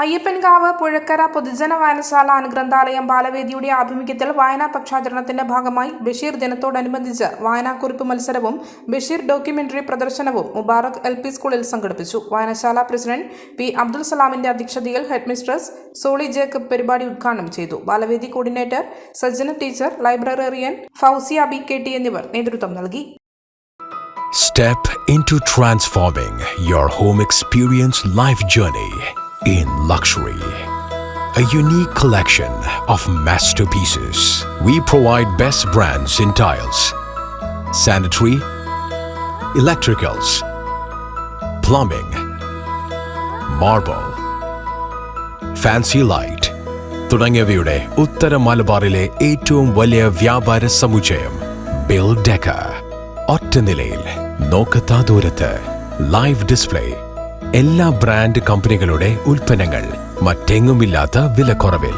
അയ്യപ്പൻകാവ് പുഴക്കര പൊതുജന വായനശാല അനുഗ്രന്ഥാലയം ബാലവേദിയുടെ ആഭിമുഖ്യത്തിൽ വായനാ പക്ഷാചരണത്തിന്റെ ഭാഗമായി ബഷീർ ദിനത്തോടനുബന്ധിച്ച് വായനാക്കുറിപ്പ് മത്സരവും ബഷീർ ഡോക്യുമെന്ററി പ്രദർശനവും മുബാറക് എൽ പി സ്കൂളിൽ സംഘടിപ്പിച്ചു. വായനശാല പ്രസിഡന്റ് പി. അബ്ദുൽ സലാമിന്റെ അധ്യക്ഷതയിൽ ഹെഡ്മിസ്ട്രസ് സോളി ജേക്കബ് പരിപാടി ഉദ്ഘാടനം ചെയ്തു. Balavedi coordinator Sajjana teacher librarian Fousiya B K T എന്നിവർ നേതൃത്വം നൽകി. Step into transforming your home experience life journey. In luxury. A unique collection of masterpieces. We provide best brands in tiles, sanitary, electricals, plumbing, marble, fancy light തുടങ്ങിയവയുടെ ഉത്തര മലബാറിലെ ഏറ്റവും വലിയ വ്യാപാര സമുച്ചയം ബിൽ ഡെക്ക ഒറ്റ നിലയിൽ നോക്കത്താ ദൂരത്ത് ലൈവ് ഡിസ്പ്ലേ എല്ലാ ബ്രാൻഡ് കമ്പനികളുടെ ഉൽപ്പന്നങ്ങൾ മറ്റെങ്ങുമില്ലാത്ത വിലക്കുറവിൽ.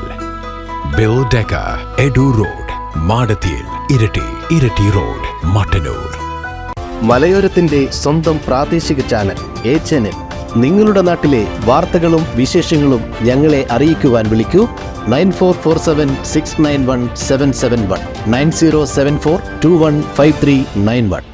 കുറവിൽ ഡെക്ക എഡു റോഡ് മാടത്തിയിൽ ഇരട്ടി ഇരട്ടി റോഡ് മട്ടന്നൂർ. മലയോരത്തിന്റെ സ്വന്തം പ്രാദേശിക ചാനൽ എ ചാനൽ നിങ്ങളുടെ നാട്ടിലെ വാർത്തകളും വിശേഷങ്ങളും ഞങ്ങളെ അറിയിക്കുവാൻ വിളിക്കൂ. Nine four four seven six nine one seven seven one. Nine zero seven four two one five three nine one.